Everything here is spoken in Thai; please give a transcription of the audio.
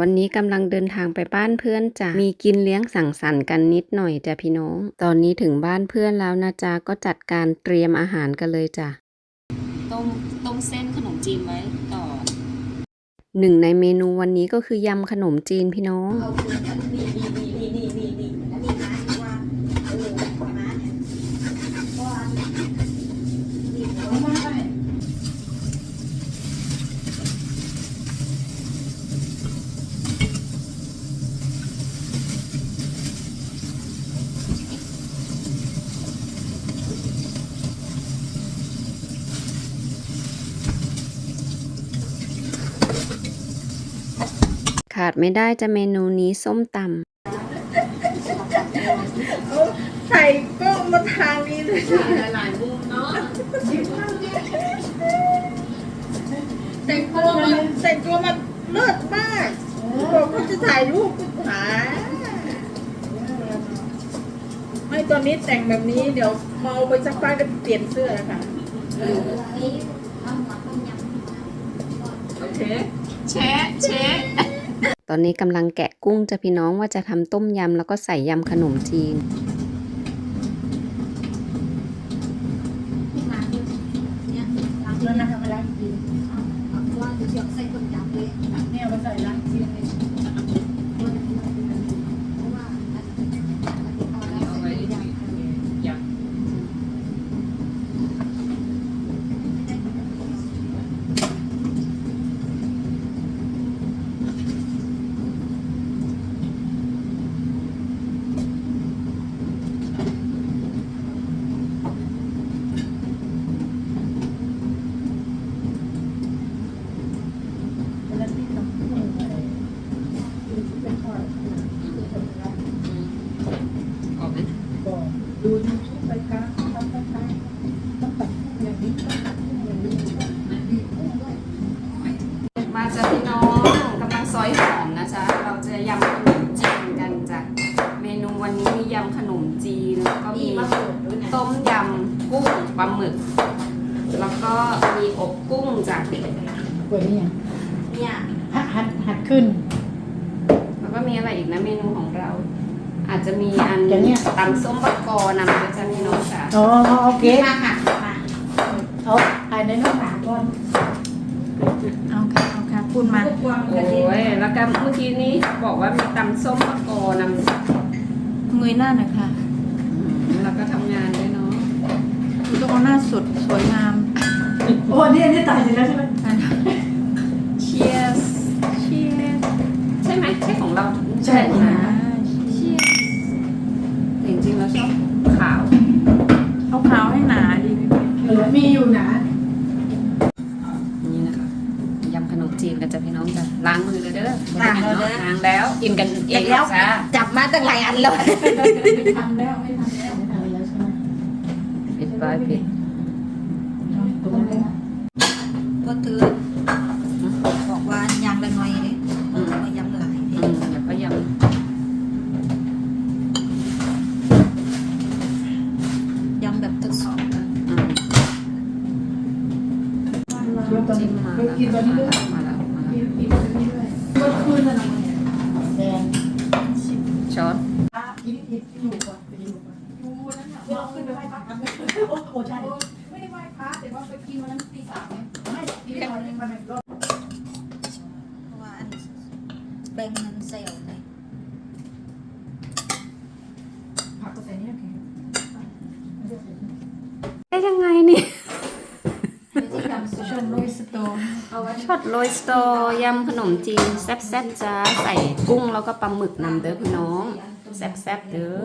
วันนี้กำลังเดินทางไปบ้านเพื่อนจ้ะ มีกินเลี้ยงสังสรรค์กันนิดหน่อยจ้ะพี่น้อง ตอนนี้ถึงบ้านเพื่อนแล้วนะจ๊ะ ก็จัดการเตรียมอาหารกันเลยจ้ะ ต้มต้มเส้นขนมจีนไว้ก่อนหนึ่งในเมนูวันนี้ก็คือยำขนมจีนพี่น้อง เอาคืนกันนี่นี่นี่นี่นี่นี่นี่แล้วนี่นะว่าเออมาเนี่ยก็อันนี่เอามาไป ขาดไม่ได้จะเมนูนี้ส้มตใส่กล้องมาทางนี้เลยหลายมุมเนาะแต่งตัวมันแต่งตัวมันเลิศมากบอกว่าจะถ่ายรูปก็หาไม่ตอนนี้แต่งแบบนี้เดี๋ยวเมาไปสักพักก็เปลี่ยนเสื้อแล้วค่ะโอเคเชะเชะำต อนนี้กำลังแกะกุ้งจะพี่น้องว่าจะทำต้มยำแล้วก็ใส่ยำขนมจีน แล้วนะทำอะไรกินเพราะว่าเดี๋ยมาใส่คนยำเลยแม่วจีนเลย เอาไว้ยำ เวลาที่ทำกุ้งอะไรที่เป็นทอด ออกไหม ก็ดูยูทูบไปค่ะทำไปค่ะต้องตัดกุ้งอย่างนี้ต้องตัดกุ้งอย่างนี้ต้องดีกุ้งด้วยมาจ้ะพี่น้องกำลังซอยหอมนะจ๊ะเราจะยำขนมจีนกันจ้ะเมนูวันนี้มียำขนมจีนแล้วก็มีต้มยำกุ้งปลาหมึก แล้วก็มีอบกุ้งจ้ะกว่านี้เนี่ยหัดหัดหัดขึ้น แล้วก็มีอะไรอีกนะเมนูของเรา อาจจะมีอันอย่างเนี้ย ตำส้มบักกอนำด้วยจ้ะพี่น้องจ้ะอ๋อโอเคมาค่ะมาเอาถ่ายในน้องหมาก่อนเอาค่ะเอาค่ะพูดมาโอ้ยแล้วก็เมื่อกี้นี้บอกว่ามีตำส้มบักกอนำเงยหน้าหน่อยค่ะแล้วก็ทำงานด้วยเนาะคุณต้องเอาหน้าสดสวยงามโอ้นี่นี่ตายแล้วใช่ไหม Cheers Cheers ใช่ไหมใช่ของเรา ใช่ไห มือเลยเด้อล้างแล้วเด้อล้างแล้วกินกันเองแล้วจ้ะจับมาตั้งหลายอันแล้วไม่ทำแล้วไม่ทำแล้วไม่ทำแล้วใช่ไหมปิดไปปิดตรงนั้นเลยก็คือบอกว่ายางละหน่อยเลยมายำหลายอืมแล้วก็ยยำแบบทดสอบำอืมช่วยตอนจิ้นี้มมาไปกินตอนนี้ด้วยมาแล้วมาแล้ว กินกินตอนเป็นน่ะนะแดงช้อนกินกินอยู่ก่อนไปอยู่ก่อนอยู่นั่นน่ะเราขึ้นไปไหว้พระกันโอ้โหใช่ไม่ได้ไหว้พระแต่ว่าไปกินวันนั้นตีสามเนี่ยไม่กินตอนนี้มันเป็นรอบ เพราะว่าอันแบ่งเงินเซลล์เลย ผักก็ใส่นี่โอเค ได้ยังไงนี่ ชนโรยสโตน ช็อตโรยสตอยำขนมจีนแซ่บๆจ้าใส่กุ้งแล้วก็ปลาหมึกนำเด้อพี่น้อง แซ่บๆเด้อ